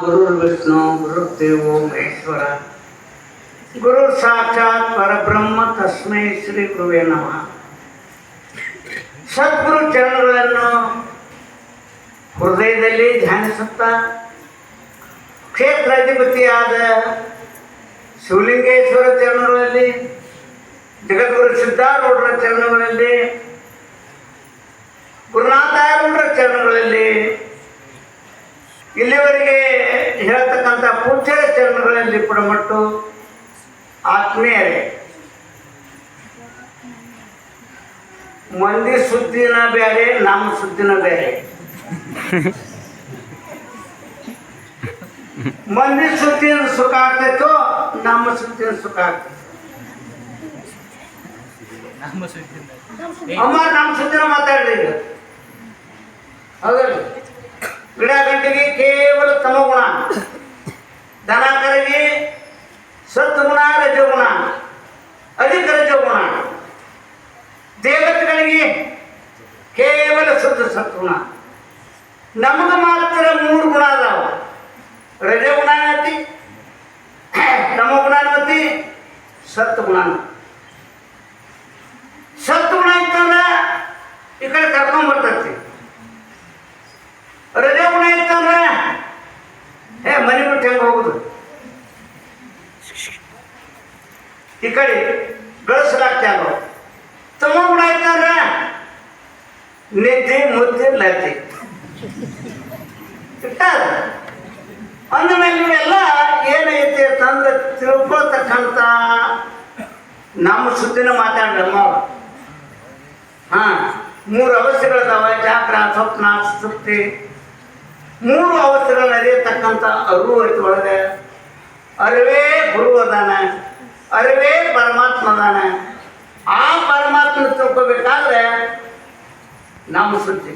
ಗುರು ವಿಷ್ಣು ಗುರುದೇವೋ ಮಹೇಶ್ವರ. ಗುರು ಸಾಕ್ಷಾತ್ ಪರಬ್ರಹ್ಮ ತಸ್ಮೈ ಶ್ರೀ ಗುರುವೇ ನಮಃ. ಸದ್ಗುರು ಚರಣಗಳನ್ನು ಹೃದಯದಲ್ಲಿ ಧ್ಯಾನಿಸುತ್ತಾ ಕ್ಷೇತ್ರಾಧಿಪತಿಯಾದ ಶಿವಲಿಂಗೇಶ್ವರ ಚರಣಗಳಲ್ಲಿ, ಜಗದ್ಗುರು ಸಿದ್ಧಾರೂಢರ ಚರಣಗಳಲ್ಲಿ ಗುರುನಾಥಾರೂಢರ ಚರಣಗಳಲ್ಲಿ ಇಲ್ಲಿವರೆಗೆ ಹೇಳ್ತಕ್ಕಂಥ ಪೂಜ್ಯರ ಚರಣಗಳಲ್ಲಿ ಪುಡಮಟ್ಟು ಆತ್ಮೀಯರೇ ಮಂದಿ ಸುದ್ದಿನ ಬೇರೆ ನಮ್ಮ ಸುದ್ದಿನ ಬೇರೆ. ಮಂದಿ ಸುದ್ದಿನ ಸುಖ ಆಗ್ತೈತೋ ನಮ್ಮ ಸುದ್ದಿನ ಸುಖ ಆಗ್ತೈತೆ. ಅಮ್ಮ ನಮ್ಮ ಸುದ್ದಿನ ಮಾತಾಡ್ರಿ ಈಗ. ಹೌದಲ್ಲ ಗಿಡ ಗಂಟೆಗೆ ಕೇವಲ ತಮಗುಣ ದನ ಕರಿಗೆ ಸತ್ಗುಣ ರಜಗುಣ ಅಧಿಕ ರಜಗುಣ ದೇವತೆಗಳಿಗೆ ಕೇವಲ ಶುದ್ಧ ಸತ್ಗುಣ ನಮಗೆ ಮಾತ್ರ ಮೂರು ಗುಣ ಅದಾವ ರಜಗುಣ ಅನ್ನತಿ ತಮಗುಣ ಈ ಕಡೆ ಗಳಿಸಲಾಗ್ತಾವ ತಮ್ಮ ಕೂಡ ನಿದ್ದೆ, ಮುದ್ದೆ ಇಟ್ಟಾರ ಅಂದಮೇಲೆ ನೀವೆಲ್ಲ ಏನೈತಿ ಅಂತಂದ್ರೆ ತಿಳ್ಕೊಳ್ತಕ್ಕಂಥ ನಮ್ಮ ಸುದ್ದಿನ ಮಾತಾಡ್ರಮ್ಮ ಹಾ, ಮೂರು ಅವಸ್ಥೆಗಳಿದಾವೆ ಜಾಗ್ರ ಸ್ವಪ್ನ ಸುಪ್ತಿ ಮೂರು ಅವಸ್ಥೆಗಳು ನಡೆಯತಕ್ಕಂಥ ಅರಿವು ಒಳಗೆ ಅರಿವೇ ಗುರು ಅದಾನ ಅರಿವೇ ಪರಮಾತ್ಮ ಆ ಪರಮಾತ್ಮ ತಿಳ್ಕೊಬೇಕಾದ್ರೆ ನಮ್ಮ ಸುದ್ದಿ.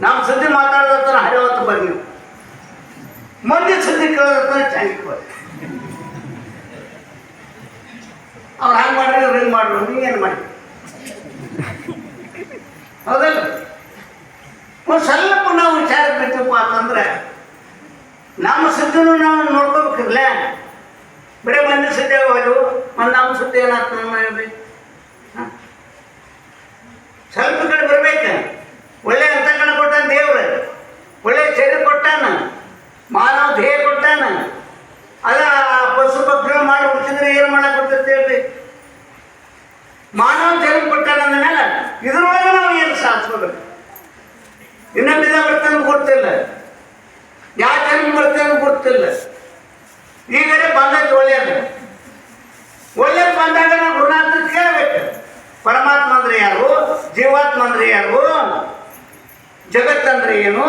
ನಮ್ಮ ಸುದ್ದಿ ಮಾತಾಡೋದ್ರ ಹರಿವತ್ತು ಬರ್ರಿ ನೀವು. ಮಂದಿ ಸುದ್ದಿ ಕೇಳೋದ್ರ ಚೆನ್ನಾಗಿ ಬರ್ರಿ ಅವ್ರು ಹಂಗೆ ಮಾಡ್ರಿ ಇವ್ರು ಹಿಂಗೆ ಮಾಡ್ರು ನೀವೇನು ಮಾಡಿ? ಹೌದಲ್ಲ ಒಂದು ಸ್ವಲ್ಪ ನಾವು ವಿಚಾರ ಬಿಟ್ಟಪ್ಪ ಅಂತಂದ್ರೆ, ನಮ್ಮ ಸುದ್ದಿನೂ ನಾವು ನೋಡ್ಕೋಬೇಕಿರ್ಲ? ಬರೀ ಮಂದಿ ಸುದ್ದಿ ಹೋದು ಒಂದು ನಮ್ಮ ಸುದ್ದಿ ಏನಾಗ್ತದೆ ಹ? ಸ್ವಲ್ಪ ಕಡೆ ಬರ್ಬೇಕು ಒಳ್ಳೆ ಅಂತಕಣ ಕೊಟ್ಟಾನ ದೇವ್ರು ಒಳ್ಳೆ ಶರೀರ ಕೊಟ್ಟಾನ ಮಾನವ ಧ್ಯೇಯ ಕೊಟ್ಟಾನ ಅದ ಆ ಪಶು ಪಕ್ಷಿಗಳು ಮಾಡಿ ಹುಟ್ಟಿದ್ರೆ ಏನು ಮಾಡಕ್ ಬರ್ತೈತೆ ಹೇಳ್ರಿ ಮಾನವ ಜನ್ಮ ಕೊಟ್ಟಾನ ಅಂದಮೇಲೆ ಇದ್ರೊಳಗೆ ನಾವು ಏನು ಸಾಧಿಸ್ಕೋಬೇಕು ಇನ್ನೊಂದಿದ ಬರ್ತೇನೆ ಗೊತ್ತಿಲ್ಲ ಯಾವ ಜನ್ಮ ಬರ್ತೇನೆ ಗೊತ್ತಿಲ್ಲ ಈಗಲೇ ಬಂದೈತೆ ಒಳ್ಳೆಯದು ಒಳ್ಳೇದು ಬಂದಾಗ ನಾವು ಗುರುನಾಥ ಕೇಳಬೇಕು ಪರಮಾತ್ಮ ಅಂದ್ರೆ ಯಾರು ಜೀವಾತ್ಮ ಅಂದ್ರೆ ಯಾರು ಜಗತ್ತಂದ್ರೆ ಏನು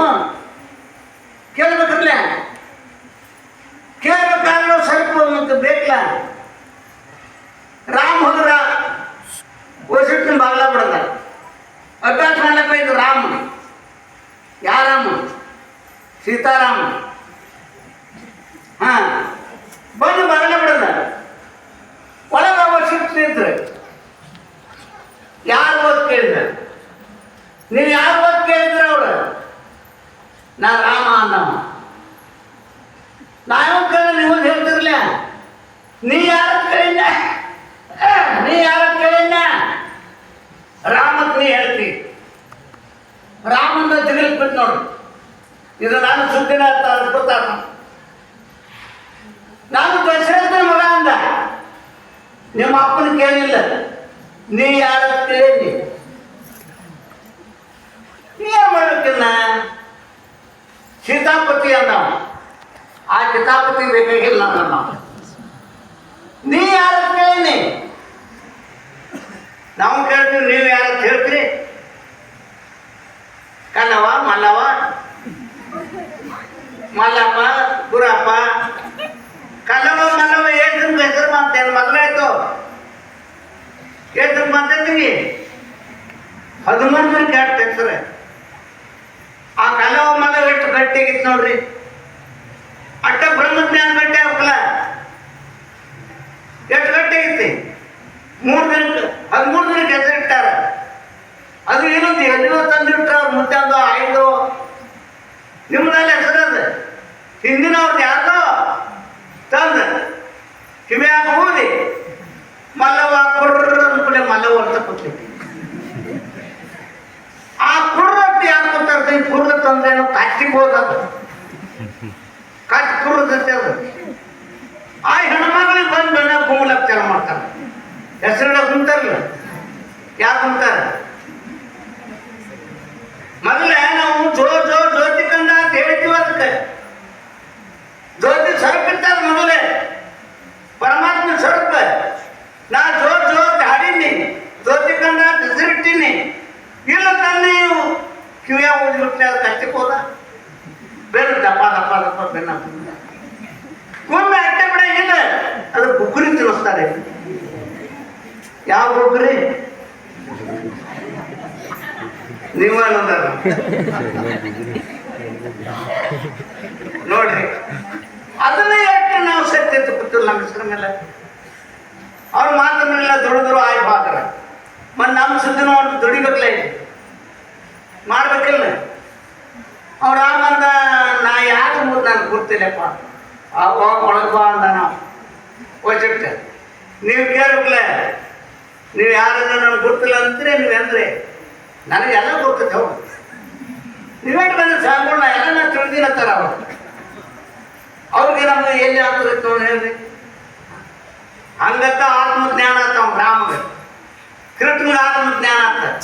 ಕೇಳ್ಬೇಕಲ್ಲ ಕೇಳ್ಬೇಕಾದ್ರೆ ಸ್ವಲ್ಪ ಮತ್ತೆ ಬೇಕಲ್ಲ ರಾಮ್ ಹೋದ್ರ ವಸಿಷ್ಠನ ಬಾಗ್ಲ ಬಿಡದ ಅಭ್ಯಾಸ ಮಾಡ್ಲಕ್ಕ ಇದು ರಾಮ ಯಾರಾಮ ಸೀತಾರಾಮ ಹಾ ಬಂದು ಬಾಗ್ಲ ಬಿಡದ ಒಳಗ ವಸಿಷ್ಠ ಇದ್ರೆ ಯಾರು ಓದ್ ಕೇಳಿದ ನೀವು ಯಾರು ಓದ್ ಕೇಳಿದ್ರ ಅವ್ರ ನಾ ರಾಮ ಅನ್ನವ ನಾವು ಕೇಳ ನೀವು ಹೇಳ್ತಿರ್ಲ ನೀ ಯಾರ ಕೇಳಿನ ನೀ ಯಾರ ಕೇಳಿನ ರಾಮಕ್ ನೀ ಹೇಳ್ತಿ ರಾಮಂದ ತಿರುಗಿ ಬಿಟ್ಟು ನೋಡು. ಇದು ನಾನು ಸುದ್ದಿನ ಅಂತ ಗೊತ್ತಾಗ ನಾನು ದಶರಥನ ಮಗ ಅಂದ. ನಿಮ್ಮ ಅಪ್ಪನ ಕೇಳಿಲ್ಲ. ನೀ ಯಾರ ಕೇಳಿ ಏನ್ ಮಾಡ್ಬೇಕಿನ್ನ ಸೀತಾಪತಿ ಅಂದ ಆ ಸೀತಾಪತಿ ಬೇಕಾಗಿಲ್ಲ ನನ್ನ ನೀ ಯಾರ ಕೇಳಿ ನಾವು ಕೇಳ್ತೀವಿ, ನೀವು ಯಾರ ಹೇಳ್ತೀರಿ ಕಲ್ಲವ ಮಲ್ಲವ ಮಲ್ಲಪ್ಪ, ಗುರಪ್ಪ. ಕಲ್ಲವ ಮಲ್ಲವ ಹೆಸರು ಹೆಸರು ಬಂತೇನು ಮದುವಾಯ್ತು ಎಷ್ಟು ಬಂತೈತಿ ಹದಿಮೂರು ಕೆಟ್ಟ ಹೆಸರು ಆ ಕಲ್ಲವ ಮಲ್ಲವ ಎಷ್ಟು ಗಟ್ಟಿಯಾಗಿತ್ತು ನೋಡ್ರಿ. ಅಟ್ಟ ಬ್ರಹ್ಮಜ್ಞಾನ ಗಟ್ಟಿ ಆಗ್ಬೇಕಲ್ಲ ಎಷ್ಟು ಗಟ್ಟಿ ಐತಿ ಮೂರು ದಿನಕ್ಕೆ, ಹದಿಮೂರು ದಿನಕ್ಕೆ ಹೆಸರಿಟ್ಟಾರ. ಅದು ಏನು ಎಲ್ಲಿಯೋ ತಂದಿಟ್ರ. ಮುದ್ದೆ ಐದು. ನಿಮ್ಮನಲ್ಲಿ ಹೆಸರದ ಹಿಂದಿನ ಅವ್ರದ್ದು ಯಾರ್ದೋ? ತಂದ. ಕಿವಿಯಾಗ ಊದಿ. ಮಲ್ಲವ ಕುರ್ರ ಅಂದ್ಕೂಲೆ ಮಲ್ಲವ ಅಂತ ಕೊಟ್ಟಿ ಆ ಕುರ್ರಟ್ಟು ಯಾರು ಕೂತಾರ ಈ ಕುರ್ರ ತಂದ್ರೆ ಏನೋ ಕಟ್ಟಿಗೆ ಹೋದದು ಕಟ್ ಕುರ್ರದಂತೆ ಅದು. ಆ ಹೆಣ್ಮಗಳಿಗೆ ಬಂದು ಬೆಣ್ಣ ಕುಂಬ್ಲಕ್ ಚಾಲ ಮಾಡ್ತಾರೆ. ಹೆಸರಿಡ ಕುಂತಾರಲ್ಲ ಯಾಕೆ ಕುಂತಾರ ಅದು ಕಚ್ಚಕ್ಕೆ ಹೋದ. ಬೇರೆ ದಪ್ಪ ದಪ್ಪ ದಪ್ಪ ಬೆನ್ನ. ಒಮ್ಮೆ ಅಟ್ಟೆ ಬಿಡಂಗಿಲ್ಲ ಅದು ಬುಗುರಿ ತಿಳಿಸ್ತಾರೆ ಯಾವ ಬುಗುರಿ? ನಿಮ್ಮ ನೋಡ್ರಿ. ಅದನ್ನೇ ಯಾಕೆ ನಾವು ಸತ್ಯ ತಪ್ಪಿಲ್ಲ ನಮ್ಮ ಹೆಸರ ಮೇಲೆ. ಅವ್ರ ಮಾತನ್ನೆಲ್ಲ ದುಡಿದ್ರು ಆಯ್ ಬಾಕರ ಮತ್ತೆ ನಮ್ಮ ಸುದ್ದಿನ ಒಂದು ದುಡಿಬೇಕಲ್ಲ ಮಾಡ್ಬೇಕಿಲ್ಲ. ಅವ್ರ ಆಮಂದ ನಾ ಯಾರು ಮುಂದೆ ನಾನು ಗೊತ್ತಿಲ್ಲಪ್ಪ. ಅವಾಗ ಒಳಗೆ ಅಂದ ನಾವು. ವಜಟ್ಟು ನೀವು ಕೇಳಬೇಕಲ್ಲ ನೀವು ಯಾರನ್ನ ನನಗೆ ಗೊತ್ತಿಲ್ಲ ಅಂತೀರಿ, ನೀವು ಅಂದ್ರೆ? ನನಗೆಲ್ಲ ಗೊತ್ತೈತೆ ಹೌದು ನೀವೇನು ಬಂದ್ರೆ ಸಾಂಗೋಣ ಎಲ್ಲ ನಾನು ತಿಳಿದಿರತ್ತಾರ ಅವರು. ಅವ್ರಿಗೆ ನಮ್ಗೆ ಎಲ್ಲಿ ಆಗ್ತಿರುತ್ತೆ ಅವ್ನು ಹೇಳ್ರಿ. ಹಂಗತ್ತ ಆತ್ಮಜ್ಞಾನ ಅಂತ ಅವ್ನು ರಾಮಗೆ ಕೃಷ್ಣಗೆ ಆತ್ಮಜ್ಞಾನ ಆತ.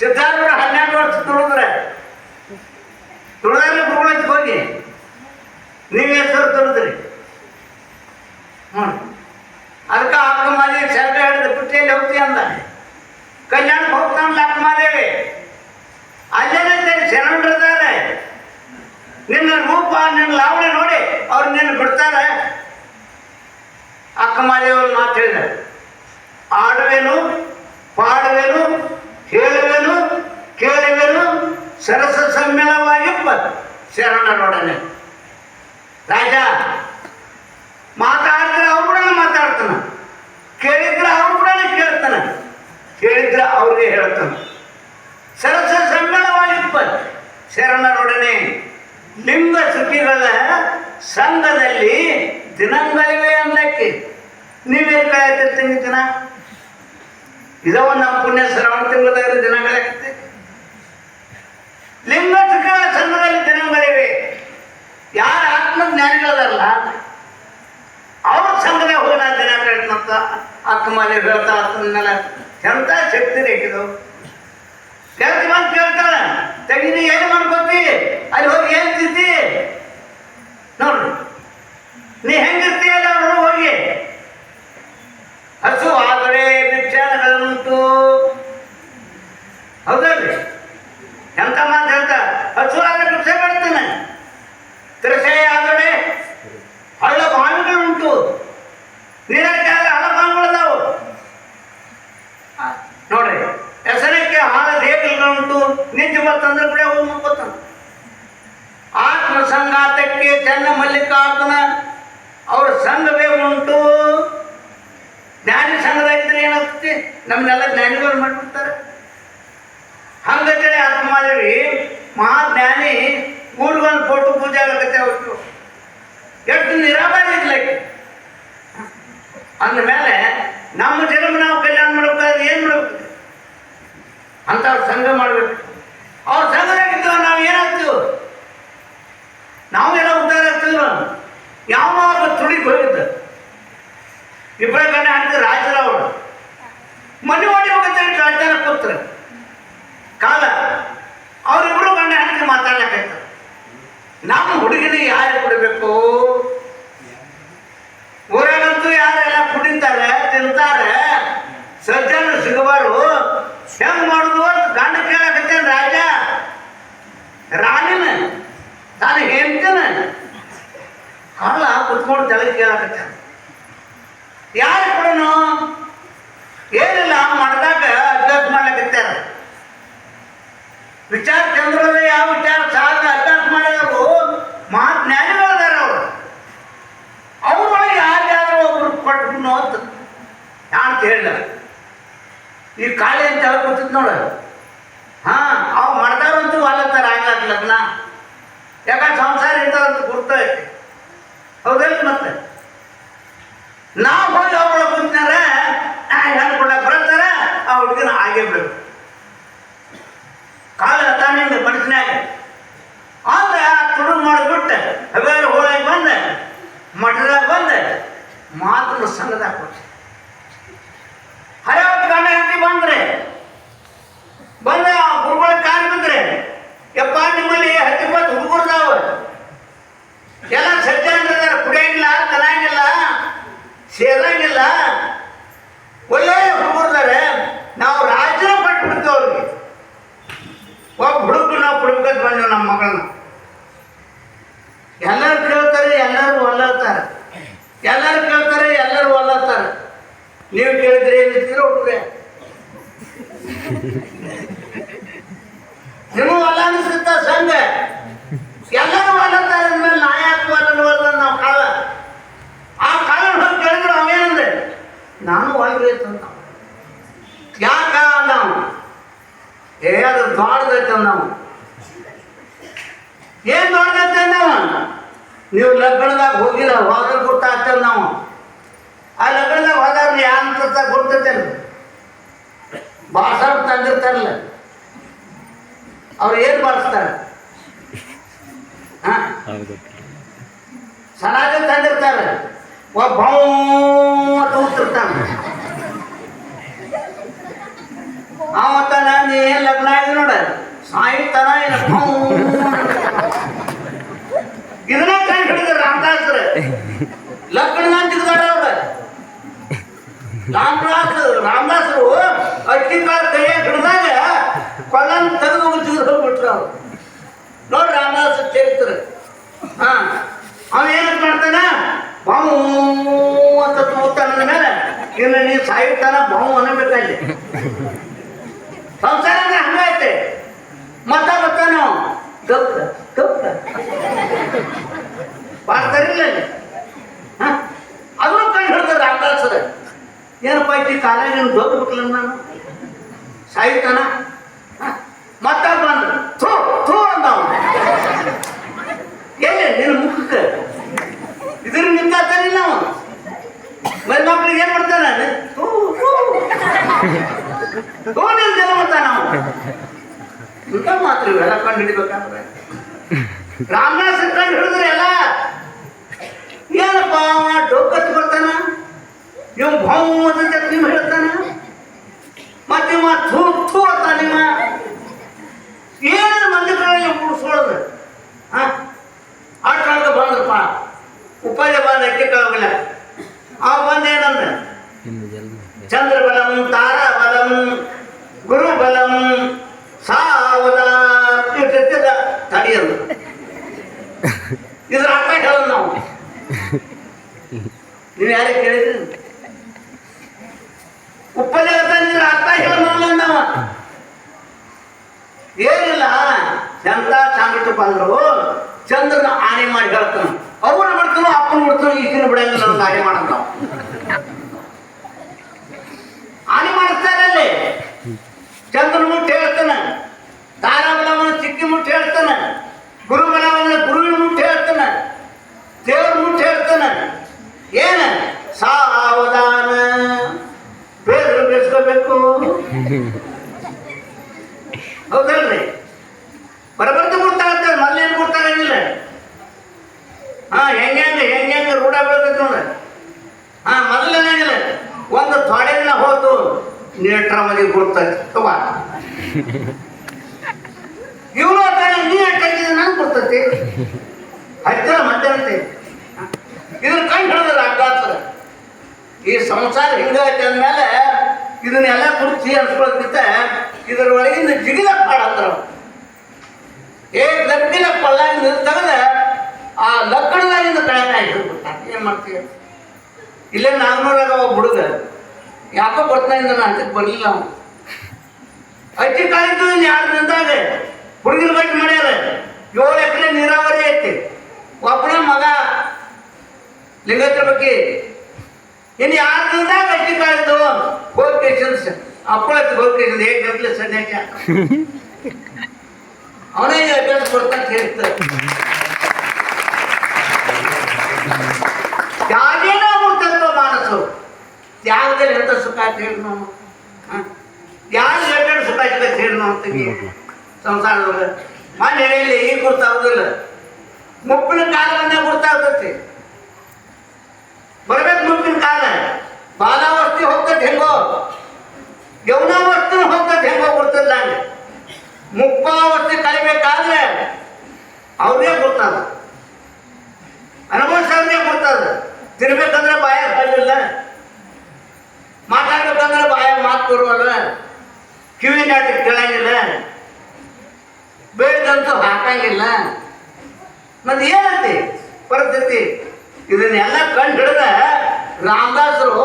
ಸಿದ್ಧಾರ್ಥ ಹನ್ನೆರಡು ವರ್ಷ ತುಳಿದ್ರೆ ತುಳಿದ್ರೆ ಗುರುಗಳಿಗೆ ಹೋಗಿ. ನೀವು ಹೆಸರು ತುಳಿದ್ರಿ ಹ್ಞೂ ಅದಕ್ಕೆ ಮಾದೇವಿ ಶರಣ ಹಿಡಿದು ಪುಟ್ಟಿಯಲ್ಲಿ ಹೋಗ್ತೀವಿ ಅಂದ. ಕಲ್ಯಾಣಕ್ಕೆ ಹೋಗ್ತಾನಲ್ಲ ಅಕ್ಕ ಮಾದೇವಿ ಅಲ್ಲೇನಂತೆ ಶರಣರಿದ್ದಾರೆ ನಿನ್ನ ರೂಪ, ನಿನ್ನ ಲಾವಣಿ ನೋಡಿ, ಅವ್ರು ನಿನ್ನ ಬಿಡ್ತಾರೆ. ಅಕ್ಕ ಮಾದೇವರು ಮಾತು ಹೇಳಿದ್ದಾರೆ ಆಡುವೆನು, ಪಾಡುವೆನು, ಹೇಳುವೆನು, ಕೇಳುವೆನು ಸರಸ ಸಮ್ಮೇಳನವಾಗಿಪ್ಪ ಶರಣರೊಡನೆ ರಾಜ, ಮಾತಾಡಿದ್ರೆ ಅವ್ರು ಕೂಡ ಮಾತಾಡ್ತಾನೆ. ಕೇಳಿದ್ರೆ ಅವ್ರು ಕೂಡ ಕೇಳ್ತಾನೆ. ಕೇಳಿದ್ರೆ ಅವ್ರಿಗೆ ಹೇಳ್ತಾನೆ. ಸರಸ ಸಮ್ಮೇಳನವಾಗಿಪ್ಪ ಶರಣರೊಡನೆ ಲಿಂಗ ಸುಖಿಗಳ ಸಂಘದಲ್ಲಿ ದಿನಗಳಿವೆ ಅನ್ನಕ್ಕೆ ನೀವೇನು ಕಾಯ್ತಿರ್ತೀನಿ ದಿನ? ಇದ ಒಂದು ನಮ್ಮ ಪುಣ್ಯ ಶ್ರಾವಣ ತಿಂಗಳದಾಗ ದಿನಗಳಾಗ್ತದೆ ಲಿಂಗ ಸುಖಿಗಳ ಚಂದ್ರದಲ್ಲಿ ದಿನಗಳಿವೆ ಯಾರ ಆತ್ಮಜ್ಞಾನಿಗಳದಾರಲ್ಲ ಅವ್ರ ಸಂಘದಾಗ ಹೋಗಿ ನಾ ದಿನ ಕಳ್ತಂತ ಆತ್ಮನೇ ಮನೆ ಹೇಳ್ತಾ ಅದನ್ನೆಲ್ಲ ಎಂತ ಶಕ್ತಿ ರೇಖಿದವು ಕೇಳ್ತಿ ಬಂದು ಕೇಳ್ತಾಳ. ತೆಗೀನಿ ಏನು ಮಾಡ್ಕೊತಿ? ಅಲ್ಲಿ ಹೋಗಿ ಏನ್ ತಿಂತಿ? ನೋಡ್ರಿ ನೀ ಹೆಂಗಿರ್ತೀಯಲ್ಲ ಅವ್ರು ಹೋಗಿ ಹಸು ಆಗಡೆ ಭಿಕ್ಷಾನಗಳುಂಟು ಹೌದಲ್ರಿ ಎಂತ ಮಾತು ಹೇಳ್ತಾ ಹಸು ಆದರೆ ಭಿಕ್ಷೆ ಮಾಡ್ತಾನೆ ತಿರಸೆ ಆದರೆ ಹಳ್ಳ ಬಾವಿಗಳುಂಟು ನೀರಕ್ಕೆ ಆದ್ರೆ ಹಳ್ಳ ಬಾವಿಗಳದಾವು ನೋಡ್ರಿ ಹೆಸರಕ್ಕೆ ಹಾಲ ದೇಹಗಳುಂಟು ನಿಂತು ಬರ್ತಂದ್ರೆ ಕೂಡ ಹೋಗಿ ಮುಕ್ಕೋತಾನ. ಆತ್ಮ ಸಂಘಾತಕ್ಕೆ ಚೆನ್ನ ಮಲ್ಲಿಕಾರ್ಜುನ ಅವ್ರ ಸಂಘವೇ ಉಂಟು. ಜ್ಞಾನಿ ಸಂಘದಾಗಿದ್ರೆ ಏನಾಗ್ತದೆ? ನಮ್ಮನ್ನೆಲ್ಲ ಜ್ಞಾನಿಗಳು ಮಾಡ್ಬಿಡ್ತಾರೆ ಹಂಗಂತೇಳಿ ಅರ್ಥ ಮಾಡಿರಿ ಮಹಾಜ್ಞಾನಿ ಊರಿಗೊಂದು ಫೋಟೋ ಪೂಜೆ ಆಗತ್ತೆ ಅವತ್ತು ಎಷ್ಟು ಅಂದ ಮೇಲೆ ನಮ್ಮ ಜನ್ಮ ನಾವು ಕಲ್ಯಾಣ ಮಾಡ್ಬೇಕಾದ್ರೆ ಏನು ಮಾಡ್ಬೇಕು? ಅಂತ ಅವ್ರ ಸಂಘ ಮಾಡ್ಬೇಕು. ಅವ್ರ ಸಂಘದಾಗಿದ್ದು ನಾವು ಏನಾಗ್ತೀವಿ ಎಲ್ಲ ಉದ್ಧಾರ ಆಗ್ತೀವ ಯಾವ ತುಡಿಗೆ ಹೋಗಿದ್ದ ಇಬ್ಬರ ಕಣ್ಣೆ ಹಾಕಿದ್ರೆ ರಾಜರ ಅವಳು ಮನೆ ಓಡಿ ಹೋಗುತ್ತೆ ರಾಜನ ಕೂತ್ರ ಕಾಲ. ಅವರಿಬ್ರು ಗಂಡ ಹಾಕಿ ಮಾತಾಡ್ಲಿಕ್ಕೆ ನಮ್ಮ ಹುಡುಗಿನ ಯಾರು ಕೊಡಬೇಕು ಊರಾಗಂತೂ ಯಾರೆಲ್ಲ ಕುಡಿತಾರೆ ತಿಂತಾರೆ ಸಜ್ಜನ ಸಿಗಬಾರು ಹೆಂಗ್ ಮಾಡುದು ಅಂತ ಗಂಡ ಕೇಳಕತ್ತೇನ್ ರಾಜ ರಾಣಿನ ತಾನು ಹೇಳ್ತೇನ ಕಾಲ ಕುತ್ಕೊಂಡು ತಲೆ ಕೇಳಕತ್ತ. ಯಾರು ಕೊಡನು? ಏನಿಲ್ಲ ಮಾಡಿದಾಗ ಅಭ್ಯಾಸ ಮಾಡ್ಲಕತ್ತಾರ. ವಿಚಾರ ಚಂದ್ರದ ಯಾವ ವಿಚಾರ ಸಾಧನೆ ಅಭ್ಯಾಸ ಮಾಡಿದವರು ಮಹಾಜ್ಞಾನಿಗಳದಾರ ಅವರು. ಅವ್ರೊಳಗೆ ಯಾರ್ಯಾರು ಒಬ್ರು ಕೊಟ್ಟು ಅಂತ ಹೇಳಿದ ಈ ಕಾಳಿ ಅಂತ ಹೇಳ್ಕೊತಿದ್ ನೋಡ. ಆಗ್ಲಾಕ ಲಗ್ನ ಯಾಕಂದ್ರೆ ಸಂಸಾರ ಇಂಥದಂತ ಗುರ್ತೈತಿ ಹೌದಲ್ಲ ಮತ್ತೆ? ನಾವು ಹೋಗಿ ಅವಳ ಕುಂತಾರ ಹೆಣ್ಣು ಕೊಡಕ್ಕೆ ಬರ್ತಾರ ಆ ಹುಡುಗನ ಹಾಗೆ ಬಿಡು. ಕಾಲ ತಾನಿಂದ ಮನಸ್ಸಿನಾಗ ಆದ್ರೆ ಆ ತುಡು ಮಾಡಿಬಿಟ್ಟು ಹವೇರು ಹೋಳಾಗಿ ಬಂದ, ಮಠದಾಗ ಬಂದ ಮಾತ್ರ ಸಂಘದಾಗ ಕೊಟ್ಟು ಹೊತ್ತು ಗಂಡ ಹೆಂಡತಿ ಬಂದ್ರೆ ಬಂದ ನಿಮ್ಮಲ್ಲಿ ಹತ್ತಿಪ್ಪತ್ತು ಹುಡುಗರ್ದಾವ. ಎಲ್ಲ ಸಜ್ಜನರಿದ್ದಾರೆ ಕುಡಿಯಂಗಿಲ್ಲ ತರಂಗಿಲ್ಲ ಸೇರಂಗಿಲ್ಲ ಒಳ್ಳೆ ಹುಡುಗರ್ದಾರೆ. ನಾವು ರಾಜ್ಯ ಪಟ್ಟು ಬಿಡ್ತೇವೆ ಅವ್ರಿಗೆ ಒಬ್ಬ ಹುಡುಗ ನಾವು ಕುಡಿಬೇಕಂತ ಬಂದೇವು ನಮ್ಮ ಮಗಳನ್ನ. ಎಲ್ಲರೂ ಕೇಳ್ತಾರೆ, ಎಲ್ಲರೂ ಒಲ್ಲತ್ತಾರೆ ಎಲ್ಲರೂ ಕೇಳ್ತಾರೆ, ಎಲ್ಲರೂ ಒಲ್ಲತ್ತಾರೆ ನೀವು ಕೇಳಿದ್ರೆ ಏನಿದ್ದೀರ ಹುಡುಗ್ರೆ ನಿಮಗೂ ಅಲ್ಲ ಅನಿಸುತ್ತ ಸಂಘ ಎಲ್ಲರೂ ಒಲ್ಲತ್ತಾರೆ ಮೇಲೆ ನಾ ಯಾಕೆ ಒಲ್ಲ ನಾವು ಕಾಲ. ಆ ಕಾಲ ಹೋಗಿ ಕೇಳಿದ್ರು ಅವೇನಂದ್ರೆ, ನಾನು ಒಲ್ರಿ ಅಂತ. ಯಾಕ ನಾವು ಏ, ಅದು ದೊಡ್ಡದೈತೆ ನಾವು ಏನ್ ದೊಡ್ಡದೈತೆ ನಾವು ನೀವು ಲಗ್ನದಾಗ ಹೋಗಿಲ್ಲ, ಹೋದ್ರೆ ಗೊತ್ತಾಗ್ತೇವೆ ನಾವು ಆ ಲಗ್ನದಾಗ ಹೋದ್ರೆ ಯಾಂತ ಗುರ್ತೈತೆ ಭಾಷಣ ತಂದಿರ್ತಾರಲ್ಲ ಅವ್ರು ಏನು ಬಳಸ್ತಾರೆ ಹಾಂ? ಸನಾಜ ತಂದಿರ್ತಾರೆ. ಒಬ್ಬ ಕೂತಿರ್ತಾನೆ ಅವತ್ತ ನೀ ಏನ್ ಲಗ್ನ ಆಗಿ ನೋಡ. ಸಾಯಿತನ ಏನ ಇದನ್ನ ಕಂಡು ಹಿಡಿದ್ರು ರಾಮದಾಸ್ರ. ಲಗ್ನ ಜಿಗ್ದಾರ ಅವ್ರ. ರಾಮದಾಸ್ ರಾಮದಾಸರು ಅಕ್ಕಿ ಕಾಲ ಕೈಯಾಗ ಹಿಡಿದಾಗ ಕೊಲ್ಲನ್ ತೆಗೆದು ಜಿಗಿದು ಹೋಗ್ಬಿಟ್ರು ಅವ್ರು ನೋಡಿ ರಾಮದಾಸ ಚರಿತ್ರ ಹಾ ಅವ ಏನಂತ ಮಾಡ್ತಾನ ಬಾವು ಅಂತ ತಗೋತಾನ ಮೇಲೆ ಇನ್ನು ನೀ ಸಾಯುತ್ತಾನ ಬಾವು ಅನ್ನಬೇಕಾಗಿ ಸಂಸಾರ ಅಂದ್ರೆ ಹಂಗೈತೆ ಮತ್ತ ಬರ್ತಾನ ಗಪ್ಪ ಗಪ್ಪ ಮಾಡ್ತಾರಿಲ್ಲ ಅಲ್ಲಿ. ಹ? ಅದನ್ನು ಕಂಡು ಹಿಡ್ದ ರಾಮದಾಸರ ಏನಪ್ಪ ಐತಿ ಕಾಲಾಗ ನೀನು ದೊಡ್ಡಬೇಕಲ್ಲ ನಾನು ಸಾಯ್ತಾನ ಹ? ಮತ್ತ ಬಂದ್ರು. ಥೂ ಥೂ ಅಂದ. ಎಲ್ಲಿ, ನಿನ್ನ ಮುಖಕ್ಕೆ? ಇದ್ರ ನಿಂತಾತಾನಿಲ್ಲ ಅವನು. ಮರಿ ಮಕ್ಳಿಗೆ ಏನ್ ಮಾಡ್ತಾನ ಗೋಣಿನ ಜನ ಮಾಡ್ತಾನ ಇಂಥ ಮಾತ್ರ ಇವೆಲ್ಲ ಕಂಡು ಹಿಡಿಬೇಕಂದ್ರೆ. ರಾಮದಾಸ್ ಕಂಡು ಹಿಡಿದ್ರೆ ಎಲ್ಲ. ಏನಪ್ಪ ಅವ? ಡೋಕತ್ ಬರ್ತಾನ? ಇವ್ ಭಾವ ಅಂತ ನೀವು ಹೇಳ್ತಾನ? ಮತ್ತೆ ಇವ ಥೂ ಥೂ ಅಂತ ನಿಮ್ಮ ಮಂದಿಗಳಲ್ಲಿ ಉಳಿಸ್ಕೊಳ್ಳೋದು ಹಾ ಆಟಕ್ಕೆ ಬಂದ್ರಪ್ಪ ಉಪಾಯ ಬಂದ ಅಕ್ಕಿ ಹೋಗಿಲ್ಲ ಅವ ಬಂದ ಏನಂದ ಚಂದ್ರ ಬಲಂ ತಾರ ಬಲಂ ಗುರು ಬಲಂ ಸಾವದ ಇಟ್ಟಿದ್ದ ತಡೆಯದು ಇದ್ರ ಅರ್ಥ ಹೇಳೋದು ನಾವು ನೀವು ಯಾರಿಗೆ ಕೇಳಿದ್ರಿ ಉಪ್ಪಲ್ಲಿ ತಂದಿದ್ರ ಅರ್ಥ ಹೇಳೋಲ್ಲ ನಾವು ಏನಿಲ್ಲ ಎಂತ ಸಂಗಟ ಬಂದ್ರು ಚಂದ್ರನ ಆಣೆ ಮಾಡಿ ಹೇಳ್ತಾನ ಅವನ ಬಿಡ್ತಾನೋ ಅಪ್ಪನ ಬಿಡ್ತಾನೋ ನಾವು ಬಿಡಂಗಿಲ್ಲ ಮಾಡೋದು ನಾವು. ಹಾನಿ ಮಾಡಿಸ್ತಾರೆ ಅಲ್ಲಿ. ಚಂದ್ರ ಮುಟ್ಟು ಹೇಳ್ತಾನೆ. ತಾರಾಬಲವನ ಚಿಕ್ಕಿ ಮುಟ್ಟು ಹೇಳ್ತಾನೆ. ಗುರುಬಲವನ್ನ ಗುರುವಿನ ಮುಟ್ಟು ಹೇಳ್ತಾನೆ. ದೇವ್ರ ಮುಟ್ಟು ಹೇಳ್ತಾನೆ. ಏನ? ಸಾವಧಾನ. ಬೇರೆ ಬೆಳೆಸ್ಕೋಬೇಕು ಹೌದಲ್ರಿ ಬರಬರ್ದು ಗೊತ್ತಾಗತ್ತೆ ಮೊದ್ಲೇನು ಗೊತ್ತಾಗಂಗಿಲ್ಲ ಹಾ ಹೆಂಗೆ ಹೆಂಗೆ ಹೆಂಗೆ ಹೆಂಗೆ ರೂಢ ಬೆಳ್ಬೇಕು ನೋಡ ಹಾ ಮೊದಲೇನಾಗಿಲ್ಲ ಒಂದು ತೊಡೆ ದಿನ ಹೋತು ನೇಟ್ರ ಮದಿ ಗೊತ್ತೈತಿ ತಗ ಇವನು ತಾನೆ ನೀ ಅಟ್ಟಾಕಿದ ನಂಗೆ ಗೊತ್ತೈತಿ. ಹತ್ತಿರ ಮಧ್ಯಾಹ್ನ ಇದನ್ನ ಕಂಡು ಹಿಡಿದ್ರ ಅಭ್ಯಾಸದ ಈ ಸಂಸಾರ ಹಿಂಗೈತೆ ಅಂದಮೇಲೆ ಇದನ್ನೆಲ್ಲ ಕುರ್ಚಿ ಅನ್ಸ್ಕೊಳಕ್ಕಿಂತ ಇದರ ಒಳಗಿಂದ ಜಿಗಿದ ಪಾಡ ಅಂದ್ರ ಏ ಲಕ್ಕಿನ ಪಲ್ಲಾಗಿಂದ ತೆಗೆದ ಆ ಲಕ್ಕಣದಾಗಿಂದ ಕಳೆಕಾಯಿ ಹಿಡ್ಬಿಟ್ಟ ಏನ್ ಮಾಡ್ತೀಯ? ಇಲ್ಲೇ ನಾಲ್ನೂರಾಗ ಒಬ್ಬ ಹುಡುಗ. ಯಾಕೋ ಬರ್ತಾನಿಂದ ನಾನು ಅದಕ್ಕೆ ಬರಲಿಲ್ಲ ಅವನು. ಅಕ್ಕಿ ಕಾಲದಲ್ಲಿ ಯಾರು ನಿಂತಾಗ ಹುಡುಗಿನ ಗಟ್ಟಿ ಮಾಡ್ಯಾರ. ಏಳು ಎಕರೆ ನೀರಾವರಿ ಐತಿ. ಒಬ್ಬನ ಮಗ ಲಿಂಗತ್ರ ಬಗ್ಗೆ ಇನ್ನು ಯಾರು ದಿನದಾಗ ಐತಿ ಕಾಲಿದ್ದು ಹೋಗ್ಕೇಶನ್ಸ್ ಅಪ್ಪಳಕ್ಕೆ ಹೋಗ್ಕೇಶನ್ ಹೇಗೆ ಗಂಟ್ಲೆ ಸನ್ಯಾಸ ಅವನೇ ಅಭ್ಯಾಸ ಕೊಡ್ತಾನೆ ಹೇಳ್ತಾರೆ ಅಮೃತತ್ವ ಮಾನಸು. ತ್ಯಾಗದಲ್ಲಿ ಎಂತ ಸುಖ ಅಂತ ಹೇಳಿ ನಾವು ಯಾರು ಎರಡು ಸುಖ ಐತೆ ಅಂತ ಹೇಳಿ ನಾವು ಅಂತೀವಿ ಸಂಸಾರದೊಳಗೆ ಮನೆ ಹೇಳಿ ಈಗ ಗೊತ್ತಾಗೋದಿಲ್ಲ ಮುಪ್ಪಿನ ಕಾಲ ಬಂದಾಗ ಗೊತ್ತಾಗ್ತೈತಿ ಬರ್ಬೇಕು ಮುಪ್ಪಿನ ಕಾಲ ಬಾಲಾವಸ್ಥೆ ಹೋಗ್ತೈತೆ ಹೆಂಗೋ ಯೌನಾವಸ್ಥೆ ಹೋಗ್ತೈತೆ ಹೆಂಗೋ ಗೊತ್ತಿಲ್ಲ ಹಂಗೆ ಮುಪ್ಪಾವಸ್ಥೆ ಕಲಿಬೇಕಾದ್ರೆ ಅವ್ರಿಗೆ ಗೊತ್ತದ ಅನುಭವಿಸೋರಿಗೆ ಗೊತ್ತದ ತಿರ್ಬೇಕಂದ್ರೆ ಬಾಯ ಹಾಲಿಲ್ಲ ಮಾತಾಡ್ಬೇಕಂದ್ರೆ ಬಾಯ ಮಾತು ಬರುವಲ್ಲ ಕಿವಿ ಜಾತ್ರೆ ಕೇಳಂಗಿಲ್ಲ ಬೇಡದಂತೂ ಹಾಕಂಗಿಲ್ಲ. ಮತ್ತೆ ಏನಂತಿ ಪರಿಸ್ಥಿತಿ? ಇದನ್ನೆಲ್ಲ ಕಂಡು ಹಿಡಿದ ರಾಮದಾಸರು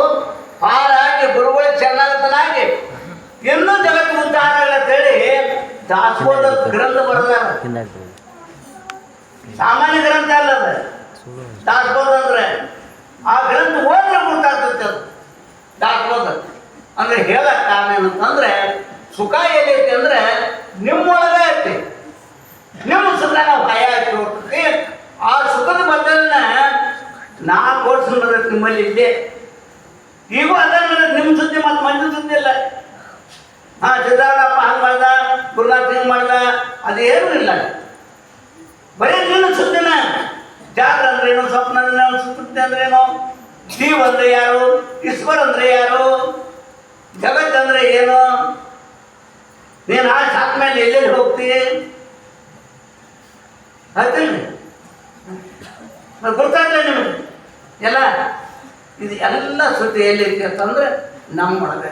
ಹಾರಾಗಿ ಗುರುಗಳು ಚೆನ್ನಾಗಿ ಇನ್ನೂ ಜಗತ್ತು ಆಗಲ್ಲ ಅಂತೇಳಿ ದಾಸೋದ ಗ್ರಂಥ ಬರೆದಾರ. ಸಾಮಾನ್ಯ ಗ್ರಂಥ ಅಲ್ಲ ಅದು. ದಾಸಬೋಧ ಅಂದ್ರೆ ಆ ಗ್ರಂಥ ಓದ್ರೆ ಗೊತ್ತಾಗ್ತೈತೆ ಅದು. ದಾಸಬೋಧ ಅಂದ್ರೆ ಏನಂತಂದ್ರೆ ಸುಖ ಎಲ್ಲೈತಿ ಅಂದ್ರೆ ನಿಮ್ಮೊಳಗೆ ಐತಿ. ನಿಮ್ಮ ಸುಖ ನಾವು ಭಯ ಆಯ್ತು ಆ ಸುಖದ ಬದಲನ್ನ ವರ್ಷ ಬರ್ತೈತೆ ನಿಮ್ಮಲ್ಲಿ ಇದೆ ಈಗೂ ಅದನ್ನ ನಿಮ್ಮ ಸುದ್ದಿ ಮತ್ತು ಮಂಜು ಸುದ್ದಿ ಇಲ್ಲ. ಹಾ ಸಿದ್ಧಾರಪ್ಪ ಹಂಗೆ ಮಾಡ್ದ, ಗುರುನಾಥ್ ಹಿಂಗೆ ಮಾಡ್ದ ಅದೇನೂ ಇಲ್ಲ. ಬರೀ ನಿನ್ನ ಸುದ್ದಿನ. ಜಾಗ್ರ ಅಂದ್ರೇನು ಸ್ವಪ್ನ ಅಂದ್ರೇನು ಅಂದ್ರೇನು ಜೀವ ಅಂದ್ರೆ ಯಾರು, ಈಶ್ವರ ಅಂದ್ರೆ ಯಾರು, ಜಗತ್ ಅಂದ್ರೆ ಏನು ನೀನು ಆ ಸಾಕ್ ಮೇಲೆ ಎಲ್ಲೆಲ್ಲಿ ಹೋಗ್ತೀಯ? ಆಯ್ತಿಲ್ರಿ? ಮತ್ತೆ ಗೊತ್ತಾಗ್ಲಿಲ್ಲ ನಿಮಗೆ. ಎಲ್ಲ, ಇದು ಎಲ್ಲ ಸುದ್ದಿ ಎಲ್ಲೈತಿ ಅಂತಂದ್ರೆ ನಮ್ಮೊಳಗೆ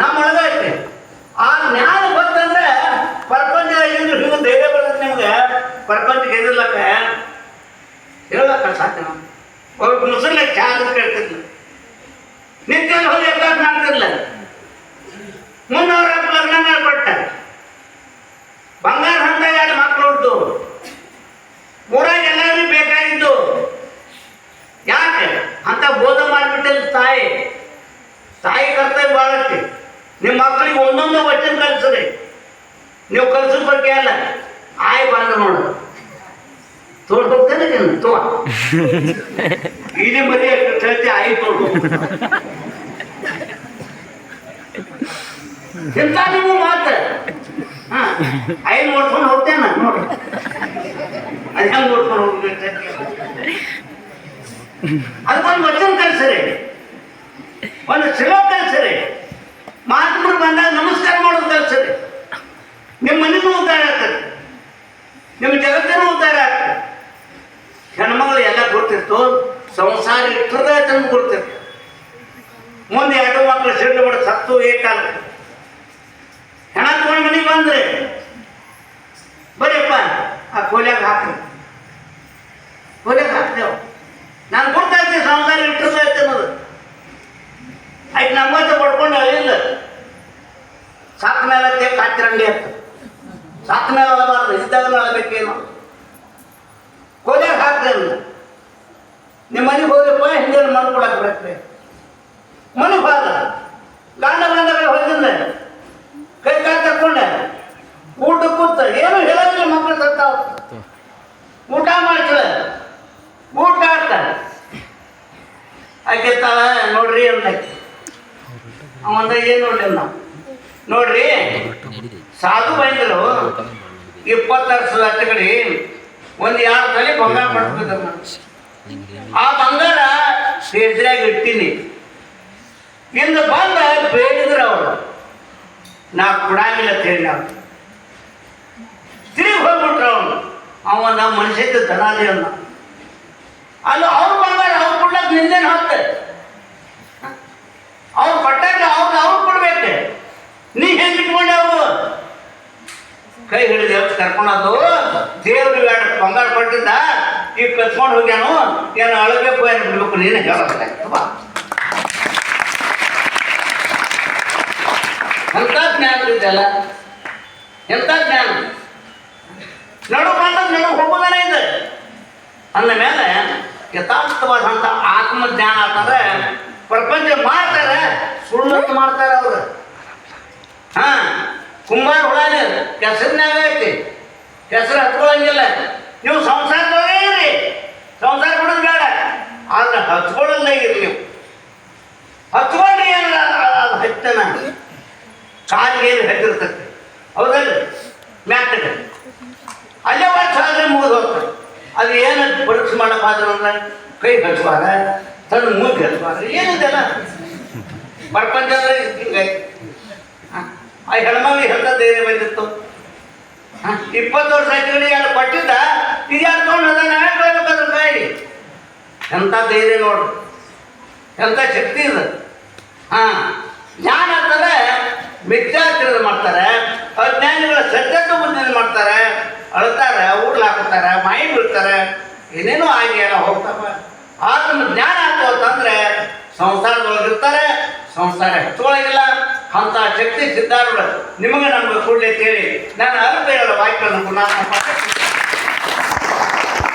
ನಮ್ಮೊಳಗೆ ಐತೆ. ಆ ಜ್ಞಾನ ಗೊತ್ತಂದ್ರೆ ಪ್ರಪಂಚ ಇದ್ರೆ ಹಿಂಗೆ ಧೈರ್ಯ ಬರ್ತದೆ ನಿಮ್ಗೆ. ಪ್ರಪಂಚಕ್ಕೆ ಎದುರ್ಲಕ್ಕ ಹೇಳಕ್ಕ ಸಾಧ್ಯ ನಾವು. ಒಬ್ಬ ಮುಸಲ್ಲೆ ಚಾ ಅಂತ ಕೇಳ್ತಿರ್ಲಿಲ್ಲ ನಿತ್ಯ ಹೋಗಿ ಅಭ್ಯಾಸ ಮಾಡ್ತಿರ್ಲಿಲ್ಲ ಮುನ್ನೂರ ಲಗ್ನ ಕೊಟ್ಟ ಬಂಗಾರ ಹಂತ ಎರಡು ಮಕ್ಕಳು ಉಂಟು ಊರಾಗ ಎಲ್ಲರಿಗೂ ಬೇಕಾಗಿದ್ದು ಯಾಕೆ ಅಂತ ಬೋಧ ಮಾಡಿಬಿಟ್ಟಿಲ್ಲ ತಾಯಿ ತಾಯಿ ಕರ್ತವ್ಯ ಬಾಳಕ್ಕೆ ನಿಮ್ಮ ಮಕ್ಕಳಿಗೆ ಒಂದೊಂದು ವಚನ ಕಲಿಸ್ರಿ ನೀವು ಕಲಿಸೋದ್ ಬಗ್ಗೆ ಅಲ್ಲ ಆಯ್ ಬಂದ ನೋಡು ತೋಡ್ ಹೋಗ್ತೇನೆ ನೀನು ತೋ ಇಲ್ಲಿ ಮರಿ ಹೇಳ್ತಿ ಆಯ್ ತೋಡ್ ಎಂತ ನೀವು ಮಾತ ಹಾ ಐ ನೋಡ್ಕೊಂಡು ಹೋಗ್ತೇನೆ ನೋಡಿ ಅದು ಹೆಂಗ್ ನೋಡ್ಕೊಂಡು ಹೋಗ್ಬೇಕು ಅದಕ್ಕೊಂದು ವಚನ ಕಲಿಸ್ರಿ. ಒಂದು ಶ್ಲೋಕ ಕಲಿಸ್ರಿ. ಮಾತುಕರು ಬಂದಾಗ ನಮಸ್ಕಾರ ಮಾಡೋದು ಕಲಿಸ್ರಿ. ನಿಮ್ಮ ಮನೆಗೂ ಉದ್ಧಾರ ಆಗ್ತದೆ. ನಿಮ್ಮ ಜಗತ್ತಿನೂ ಉದ್ಧಾರ ಆಗ್ತದೆ. ಹೆಣ್ಮಗಳು ಎಲ್ಲ ಗೊತ್ತಿರ್ತೋ ಸಂಸಾರ ಇರ್ತದ ತಂದು ಗೊತ್ತಿರ್ತು ಮುಂದೆ ಎರಡು ಮಕ್ಕಳು ಸಿಡ್ಲು ಬಿಡ ಸತ್ತು ಏಕಾಲ ಹೆಣ ತಗೊಂಡು ಮನೆಗೆ ಬಂದ್ರೆ ಬರೀಪ್ಪ ಆ ಕೋಲಿಯಾಗ ಹಾಕ್ರಿ. ಕೋಲ್ಯಾಗ ಹಾಕ್ತೇವೆ ನಾನು ಗೊತ್ತಾಗ್ತದೆ ಸಂಸಾರ ಇಟ್ಟದ ಅನ್ನೋದು. ಆಯ್ತು ನಮ್ಮತ್ತೆ ಪಡ್ಕೊಂಡು ಅಳಿಲ್ಲ ಸಾಕ ಮೇಲೆ ತೇಕ್ ಹಾಕಿರಂಡಿ ಅಂತ. ಸಾಕ ಮೇಲೆ ಅಳಬಾರ್ದು ಇದ್ದಾಗ ಅಳಬೇಕೇನು ಕೋಲ್ಯಾಗ ಹಾಕ್ತೇನೆ ನಿಮ್ಮ ಮನೆಗೆ ಹೋದ್ರಪ್ಪ ಹಿಂದೆ ಮಣ್ಣು ಕೊಡಕ್ಕೆ ಬರತ್ತೆ? ಮನೆಗೆ ಹೋದ ಗಂಡ ಬಂದಾಗ ಹೋಗಿದ್ದ ಕೈ ಕಾಲು ತಕ್ಕೊಂಡೆ? ಊಟ ಕೂತ, ಏನು ಹೇಳಂಗಿಲ್ಲ ಮಕ್ಕಳು ಸತ್ತಾವ ಊಟ ಮಾಡ್ತಾಳೆ ಊಟ ಆಗ್ತಾರೆ ಆಕೆ ತಾಳ, ನೋಡ್ರಿ ಅಂತ ಅವಂದ ಏನು ನೋಡ್ಲಿಲ್ಲ ನಾವು ನೋಡ್ರಿ, ಸಾಧು ಬಂದರು ಇಪ್ಪತ್ತು ಸಲ ಕಡೆ ಒಂದು ಎರಡು ತಲೆ ಬಂಗಾರ ಮಾಡ್ತಿದ್ದ ಆ ಬಂಗಾರ ಸೇಜ್ರಾಗ ಇಟ್ಟಿನಿ. ಇಂದ ಬಂದ ಬೇಡಿದ್ರು ಅವರು. ನಾ ಕೊಡಂಗಿಲ್ಲ ಅಂತ ಹೇಳಿ ನಾವು ತಿರುಗಿ ಹೋಗ್ಬಿಟ್ರು ಅವನು. ಅವ ನಮ್ಮ ಮನುಷ್ಯದ ಧನಾದಿ ಅನ್ನ ಅಲ್ಲ ಅವ್ರು ಬಂಗಾರ ಅವ್ರು ಕೊಡ್ಲಕ್ ನಿಂದೇನು ಹಾಕ್ತೆ ಅವ್ರು ಕೊಟ್ಟಾಗ ಅವ್ರು ಅವ್ರು ಕೊಡ್ಬೇಕೆ. ನೀ ಹೆಂಗೆ ಇಟ್ಕೊಂಡೆ ಅವರು? ಕೈ ಹಿಡಿದು ಕರ್ಕೊಂಡದ್ದು ಕರ್ಕೊಂಡದು ದೇವ್ರು ಬಂಗಾರ ಕೊಟ್ಟಿದ್ದ, ಈಗ ಕತ್ಕೊಂಡು ಹೋಗ್ಯಾನು. ಏನು ಅಳಬೇಕು, ಏನು ಬಿಡ್ಬೇಕು, ನೀನು ಹೇಳಬೇಕಾಗ್ತದೆ ಬಾ. ಜ್ಞಾನ ಇದೆಯಲ್ಲ? ಎಂಥ ಜ್ಞಾನ? ನಡು ಬಂದದ್ದು ನಡು ಇದೆ? ಅಂದ ಮೇಲೆ ಯಥಾರ್ಥವಾದಂಥ ಆತ್ಮಜ್ಞಾನ ಆತಾರ ಪ್ರಪಂಚ ಮಾಡ್ತಾರೆ ಸುಳ್ಳು ಮಾಡ್ತಾರೆ ಅವ್ರು. ಹಾ, ಕುಂಬಾರ ಹುಳಾನ ಕೆಸರಿನಾಗ ಐತಿ. ಕೆಸರು ಹತ್ಕೊಳಂಗಿಲ್ಲ. ನೀವು ಸಂಸಾರದವರೇ ಇರಿ. ಸಂಸಾರ ಬಿಡೋದು ಬೇಡ. ಆದ್ರೆ ಹಚ್ಕೊಳ್ಳಲ್ಲೇ ಇರಿ ನೀವು. ಹಚ್ಕೊಂಡ್ರಿ ಏನಿಲ್ಲ ಅದು ಹಚ್ಚನ. ಕಾಲಿಗೆ ಏನು ಹಚ್ಚಿರ್ತೈತಿ? ಹೌದಲ್ಲ ಮ್ಯಾಟ್ಗೆ ಅಲ್ಲೇ ವರ್ಷ ಆದರೆ ಮುಗಿದು ಹೋಗ್ತಾರೆ ಕೂಡ ಪರೀಕ್ಷೆ ಮಾಡಪ್ಪ ಅಂದ್ರೆ ಕೈ ಹಚ್ಚುವಾಗ ತನ್ನ ಮೂಗ್ ಹಚ್ಚುವಾಗ ಏನಿದೆಲ್ಲ ಪ್ರಪಂಚ ಅಂದ್ರೆ ಹಿಂಗೆ ಆ ಹೆಣ್ಮಗಳಿಗೆ ಎಂತ ಧೈರ್ಯ ಬಂದಿತ್ತು? ಇಪ್ಪತ್ತು ವರ್ಷ ಆಯ್ತು ಯಾರು ಕೊಟ್ಟಿದ್ದ? ಇದು ಯಾರು ತೊಗೊಂಡು ಅದನ್ನ ಹಾಕ್ಬೇಕಾದ್ರೆ ಬಾಯಿ ಎಂಥ ಧೈರ್ಯ ನೋಡು. ಎಂಥ ಶಕ್ತಿ ಇದೆ. ಹಾ? ಜ್ಞಾನ ಅಂತಂದ್ರೆ ಮಿಥ್ಯಾ ತಿಳಿದು ಮಾಡ್ತಾರೆ. ಅಜ್ಞಾನಿಗಳ ಸತ್ಯತ್ವ ಬುದ್ಧಿ ಮಾಡ್ತಾರೆ. ಅಳ್ತಾರೆ, ಊರ್ಲ್ ಮೈ ಮಾಯಿ ಬಿಡ್ತಾರೆ ಏನೇನೋ ಆಗಿ ಎಲ್ಲ ಹೋಗ್ತಾವ. ಆತನ ಜ್ಞಾನ ಆಯ್ತು ಅಂತಂದ್ರೆ ಸಂಸಾರದೊಳಗಿರ್ತಾರೆ ಸಂಸಾರ ಹಚ್ಚೊಳಗಿಲ್ಲ ಅಂತ ಶಕ್ತಿ ಸಿದ್ಧಾರೂಢ, ನಿಮಗೆ ನಮ್ಗೆ ಕೂಡಲೇ ಕೇಳಿ ನಾನು ಅಲ್ಪ ಹೇಳೋ ವಾಕ್ಯಗಳನ್ನು ಪುನಃ